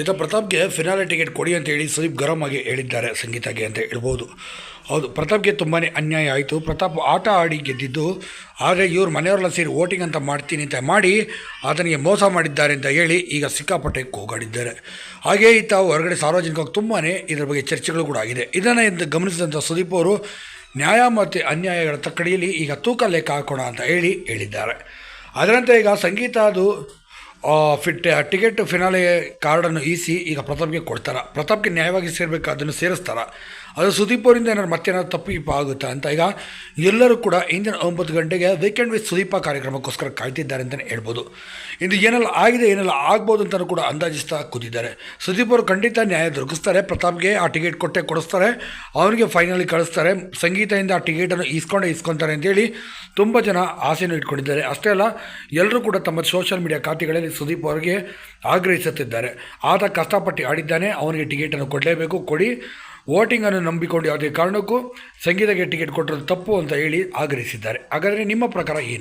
ಇತ ಪ್ರತಾಪ್ಗೆ finale ticket ಕೊಡಿ ಅಂತ ಹೇಳಿ ಸುದೀಪ್ ಗರಂ ಆಗಿ ಹೇಳಿದ್ದಾರೆ ಸಂಗೀತಗೆ ಅಂತ ಹೇಳ್ಬೋದು. ಹೌದು, ಪ್ರತಾಪ್ಗೆ ತುಂಬಾ ಅನ್ಯಾಯ ಆಯಿತು. ಪ್ರತಾಪ್ ಆಟ ಆಡಿ ಗೆದ್ದಿದ್ದು, ಆದರೆ ಇವ್ರ ಮನೆಯವರೆಲ್ಲ ಸೇರಿ ವೋಟಿಂಗ್ ಅಂತ ಮಾಡ್ತೀನಿ ಅಂತ ಮಾಡಿ ಆತನಿಗೆ ಮೋಸ ಮಾಡಿದ್ದಾರೆ ಅಂತ ಹೇಳಿ ಈಗ ಸಿಕ್ಕಾಪಟ್ಟೆ ಕೂಗಾಡಿದ್ದಾರೆ. ಹಾಗೇ ಈತ ಹೊರಗಡೆ ಸಾರ್ವಜನಿಕವಾಗಿ ತುಂಬಾ ಇದರ ಬಗ್ಗೆ ಚರ್ಚೆಗಳು ಕೂಡ ಆಗಿದೆ. ಇದನ್ನು ಎಂದು ಗಮನಿಸಿದಂಥ ಸುದೀಪ್ ಅವರು, ನ್ಯಾಯ ಮತ್ತು ಅನ್ಯಾಯಗಳ ತಕ್ಕಡಿಯಲ್ಲಿ ಈಗ ತೂಕ ಲೆಕ್ಕ ಹಾಕೋಣ ಅಂತ ಹೇಳಿ ಹೇಳಿದ್ದಾರೆ. ಅದರಂತೆ ಈಗ ಸಂಗೀತ ಅದು ಫಿಟ್ ಟಿಕೆಟ್ ಫಿನಾಲೆ ಕಾರ್ಡನ್ನು ಈಸಿ, ಈಗ ಪ್ರತಾಪ್ಗೆ ಕೊಡ್ತಾರೆ. ಪ್ರತಾಪ್ಗೆ ನ್ಯಾಯವಾಗಿ ಸೇರಬೇಕು? ಅದನ್ನು ಸೇರಿಸ್ತಾರ. ಅದು ಸುದೀಪ್ ಅವರಿಂದ ಏನಾದ್ರು ತಪ್ಪು ಇಪ್ಪ ಆಗುತ್ತಾ ಅಂತ ಈಗ ಎಲ್ಲರೂ ಕೂಡ ಇಂದಿನ ಒಂಬತ್ತು ಗಂಟೆಗೆ ವೀಕೆಂಡ್ ವಿತ್ ಸುದೀಪ ಕಾರ್ಯಕ್ರಮಕ್ಕೋಸ್ಕರ ಕಾಯ್ತಿದ್ದಾರೆ ಅಂತಲೇ ಹೇಳ್ಬೋದು. ಇದು ಏನೆಲ್ಲ ಆಗಿದೆ, ಏನೆಲ್ಲ ಆಗ್ಬೋದು ಅಂತಲೂ ಕೂಡ ಅಂದಾಜಿಸ್ತಾ ಕೂತಿದ್ದಾರೆ. ಸುದೀಪ್ ಅವರು ಖಂಡಿತ ನ್ಯಾಯ ದೊರಕಿಸ್ತಾರೆ. ಪ್ರತಾಪ್ಗೆ ಆ ಟಿಕೆಟ್ ಕೊಟ್ಟೆ ಕೊಡಿಸ್ತಾರೆ. ಅವರಿಗೆ ಫೈನಲಿ ಕಳಿಸ್ತಾರೆ. ಸಂಗೀತದಿಂದ ಆ ಟಿಕೆಟನ್ನು ಇಸ್ಕೊಂಡೇ ಇಸ್ಕೊತಾರೆ ಅಂತೇಳಿ ತುಂಬ ಜನ ಆಸೆಯನ್ನು ಇಟ್ಕೊಂಡಿದ್ದಾರೆ. ಅಷ್ಟೇ ಅಲ್ಲ, ಎಲ್ಲರೂ ಕೂಡ ತಮ್ಮ ಸೋಷಿಯಲ್ ಮೀಡಿಯಾ ಖಾತೆಗಳಲ್ಲಿ ಸುದೀಪ್ ಅವರಿಗೆ ಆಗ್ರಹಿಸುತ್ತಿದ್ದಾರೆ. ಆತ ಕಷ್ಟಪಟ್ಟು ಆಡಿದ್ದಾನೆ, ಅವನಿಗೆ ಟಿಕೆಟನ್ನು ಕೊಡಲೇಬೇಕು, ಕೊಡಿ. ವೋಟಿಂಗನ್ನು ನಂಬಿಕೊಂಡು ಯಾವುದೇ ಕಾರಣಕ್ಕೂ ಸಂಗೀತಕ್ಕೆ ಟಿಕೆಟ್ ಕೊಟ್ಟರೆ ತಪ್ಪು ಅಂತ ಹೇಳಿ ಆಗ್ರಹಿಸಿದ್ದಾರೆ. ಹಾಗಾದರೆ ನಿಮ್ಮ ಪ್ರಕಾರ ಏನು?